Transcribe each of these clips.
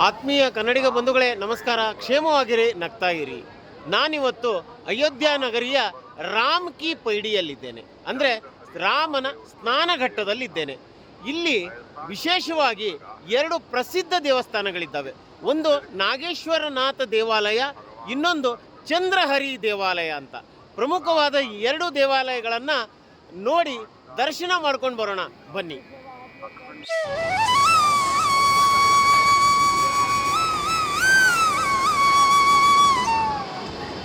ಆತ್ಮೀಯ ಕನ್ನಡಿಗ ಬಂಧುಗಳೇ, ನಮಸ್ಕಾರ. ಕ್ಷೇಮವಾಗಿರಿ ನಗ್ತಾಗಿರಿ ನಾನಿವತ್ತು ಅಯೋಧ್ಯ ನಗರಿಯ ರಾಮ್ ಕಿ ಪೈಡಿಯಲ್ಲಿದ್ದೇನೆ. ಅಂದರೆ ರಾಮನ ಸ್ನಾನಘಟ್ಟದಲ್ಲಿದ್ದೇನೆ. ಇಲ್ಲಿ ವಿಶೇಷವಾಗಿ ಎರಡು ಪ್ರಸಿದ್ಧ ದೇವಸ್ಥಾನಗಳಿದ್ದಾವೆ. ಒಂದು ನಾಗೇಶ್ವರನಾಥ ದೇವಾಲಯ, ಇನ್ನೊಂದು ಚಂದ್ರಹರಿ ದೇವಾಲಯ ಅಂತ. ಪ್ರಮುಖವಾದ ಎರಡು ದೇವಾಲಯಗಳನ್ನು ನೋಡಿ ದರ್ಶನ ಮಾಡ್ಕೊಂಡು ಬರೋಣ. ಬನ್ನಿ.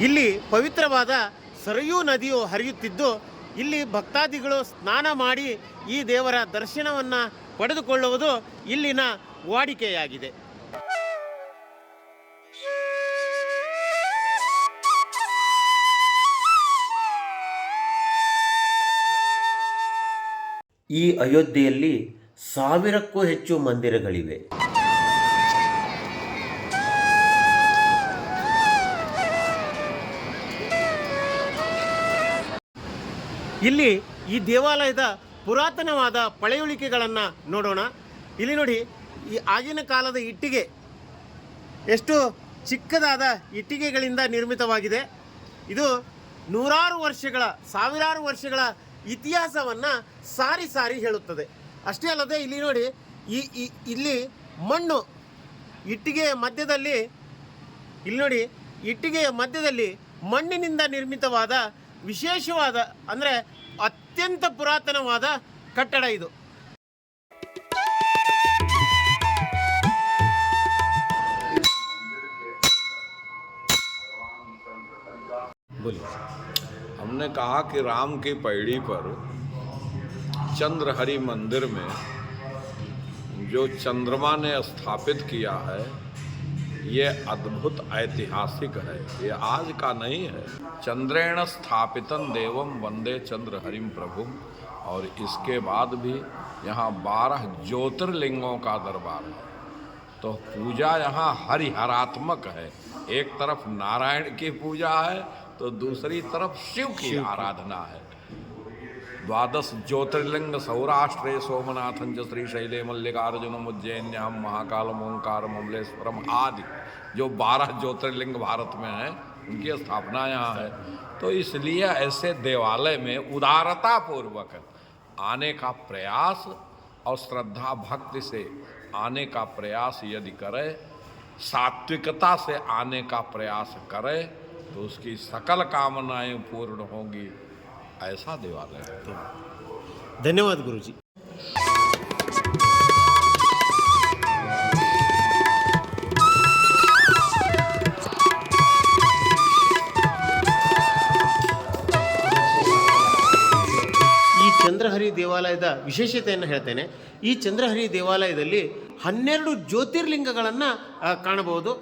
ಇಲ್ಲಿ ಪವಿತ್ರವಾದ ಸರಯೂ ನದಿಯು ಹರಿಯುತ್ತಿದ್ದು ಇಲ್ಲಿ ಭಕ್ತಾದಿಗಳು ಸ್ನಾನ ಮಾಡಿ ಈ ದೇವರ ದರ್ಶನವನ್ನು ಪಡೆದುಕೊಳ್ಳುವುದು ಇಲ್ಲಿನ ವಾಡಿಕೆಯಾಗಿದೆ. ಈ ಅಯೋಧ್ಯೆಯಲ್ಲಿ ಸಾವಿರಕ್ಕೂ ಹೆಚ್ಚು ಮಂದಿರಗಳಿವೆ. ಇಲ್ಲಿ ಈ ದೇವಾಲಯದ ಪುರಾತನವಾದ ಪಳೆಯುಳಿಕೆಗಳನ್ನು ನೋಡೋಣ. ಇಲ್ಲಿ ನೋಡಿ, ಈ ಆಗಿನ ಕಾಲದ ಇಟ್ಟಿಗೆ ಎಷ್ಟು ಚಿಕ್ಕದಾದ ಇಟ್ಟಿಗೆಗಳಿಂದ ನಿರ್ಮಿತವಾಗಿದೆ. ಇದು ನೂರಾರು ವರ್ಷಗಳ, ಸಾವಿರಾರು ವರ್ಷಗಳ ಇತಿಹಾಸವನ್ನು ಸಾರಿ ಸಾರಿ ಹೇಳುತ್ತದೆ. ಅಷ್ಟೇ ಅಲ್ಲದೆ ಇಲ್ಲಿ ನೋಡಿ, ಈ ಇಲ್ಲಿ ಮಣ್ಣು ಇಟ್ಟಿಗೆಯ ಮಧ್ಯದಲ್ಲಿ, ಇಲ್ಲಿ ನೋಡಿ, ಇಟ್ಟಿಗೆಯ ಮಧ್ಯದಲ್ಲಿ ಮಣ್ಣಿನಿಂದ ನಿರ್ಮಿತವಾದ ವಿಶೇಷವಾದ ಅಂದರೆ ಅತ್ಯಂತ ಪುರಾತನವಾದ ಕಟ್ಟಡ ಇದು हमने कहा कि राम की पैड़ी पर चंद्रहरि मंदिर में जो चंद्रमा ने स्थापित किया है ये अद्भुत ऐतिहासिक है। ये आज का नहीं है। चंद्रेण स्थापितन देवम वंदे चंद्र हरिम प्रभु और इसके बाद भी यहाँ बारह ज्योतिर्लिंगों का दरबार है। तो पूजा यहाँ हरिहरात्मक है। एक तरफ़ नारायण की पूजा है तो दूसरी तरफ़ शिव की। आराधना है। द्वादश ज्योतिर्लिंग सौराष्ट्रे सोमनाथं च श्रीशैले मल्लिकार्जुनम उज्जैन्याम महाकालम ओंकार ममलेश्वरम आदि। जो बारह ज्योतिर्लिंग भारत में हैं, उनकी स्थापना यहाँ है। तो इसलिए ऐसे देवालय में उदारता पूर्वक आने का प्रयास और श्रद्धा भक्ति से आने का प्रयास यदि करे, सात्विकता से आने का प्रयास करे तो उसकी सकल कामनाएँ पूर्ण होंगी। ऐसा देवालय है ಧನ್ಯವಾದ ಗುರುಜಿ ಈ ಚಂದ್ರಹರಿ ದೇವಾಲಯದ ವಿಶೇಷತೆಯನ್ನು ಹೇಳ್ತೇನೆ ಈ ಚಂದ್ರಹರಿ ದೇವಾಲಯದಲ್ಲಿ ಹನ್ನೆರಡು ಜ್ಯೋತಿರ್ಲಿಂಗಗಳನ್ನು ಆ, ಕಾಣಬಹುದು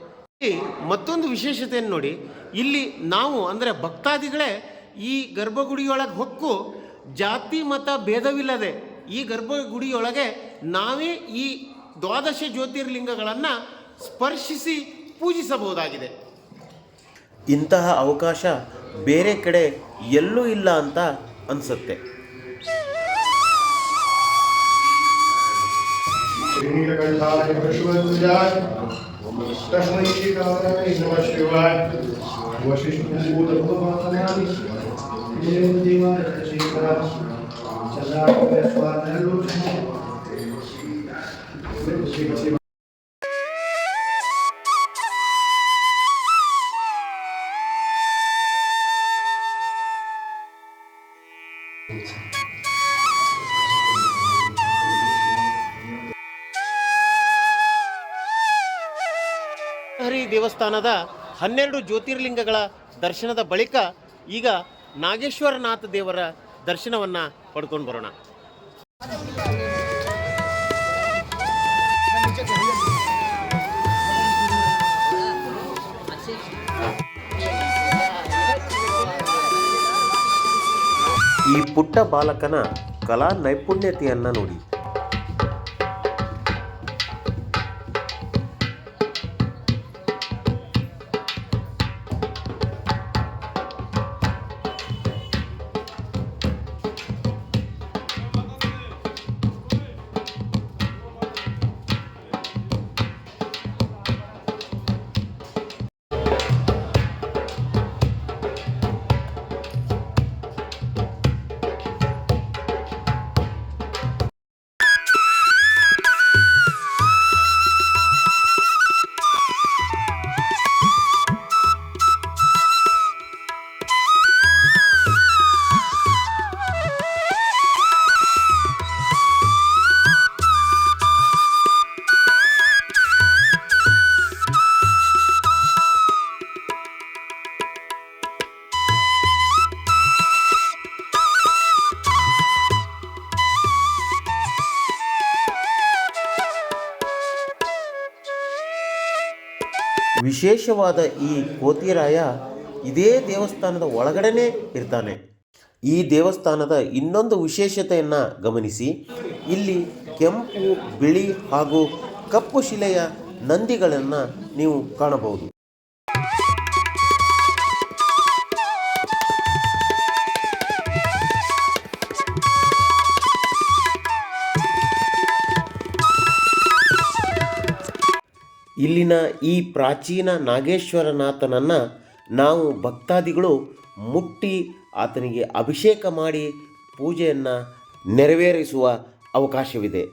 ಇಲ್ಲಿ ಮತ್ತೊಂದು ವಿಶೇಷತೆಯನ್ನು ನೋಡಿ ಇಲ್ಲಿ ನಾವು ಅಂದರೆ ಭಕ್ತಾದಿಗಳೇ ಈ ಗರ್ಭಗುಡಿಯೊಳಗೆ ಹೊಕ್ಕು ಜಾತಿ ಮತ ಭೇದವಿಲ್ಲದೆ ಈ ಗರ್ಭಗುಡಿಯೊಳಗೆ ನಾವೇ ಈ ದ್ವಾದಶ ಜ್ಯೋತಿರ್ಲಿಂಗಗಳನ್ನು ಸ್ಪರ್ಶಿಸಿ ಪೂಜಿಸಬಹುದಾಗಿದೆ. ಇಂತಹ ಅವಕಾಶ ಬೇರೆ ಕಡೆ ಎಲ್ಲೂ ಇಲ್ಲ ಅಂತ ಅನಿಸುತ್ತೆ. Ο ασυστημιστήμιο θα το κάνει. Και ಹನ್ನೆರಡು ಜ್ಯೋತಿರ್ಲಿಂಗಗಳ ದರ್ಶನದ ಬಳಿಕ ಈಗ ನಾಗೇಶ್ವರನಾಥ ದೇವರ ದರ್ಶನವನ್ನು ಪಡ್ಕೊಂಡು ಬರೋಣ. ಈ ಪುಟ್ಟ ಬಾಲಕನ ಕಲಾ ನೈಪುಣ್ಯತೆಯನ್ನು ನೋಡಿ. ವಿಶೇಷವಾದ ಈ ಕೋತಿರಾಯ ಇದೇ ದೇವಸ್ಥಾನದ ಒಳಗಡೆನೇ ಇರ್ತಾನೆ. ಈ ದೇವಸ್ಥಾನದ ಇನ್ನೊಂದು ವಿಶೇಷತೆಯನ್ನು ಗಮನಿಸಿ. ಇಲ್ಲಿ ಕೆಂಪು, ಬಿಳಿ ಹಾಗೂ ಕಪ್ಪು ಶಿಲೆಯ ನಂದಿಗಳನ್ನು ನೀವು ಕಾಣಬಹುದು. ಇಲ್ಲಿನ ಈ ಪ್ರಾಚೀನ ನಾಗೇಶ್ವರನಾಥನನ್ನು ನಾವು ಭಕ್ತಾದಿಗಳು ಮುಟ್ಟಿ ಆತನಿಗೆ ಅಭಿಷೇಕ ಮಾಡಿ ಪೂಜೆಯನ್ನು ನೆರವೇರಿಸುವ ಅವಕಾಶವಿದೆ.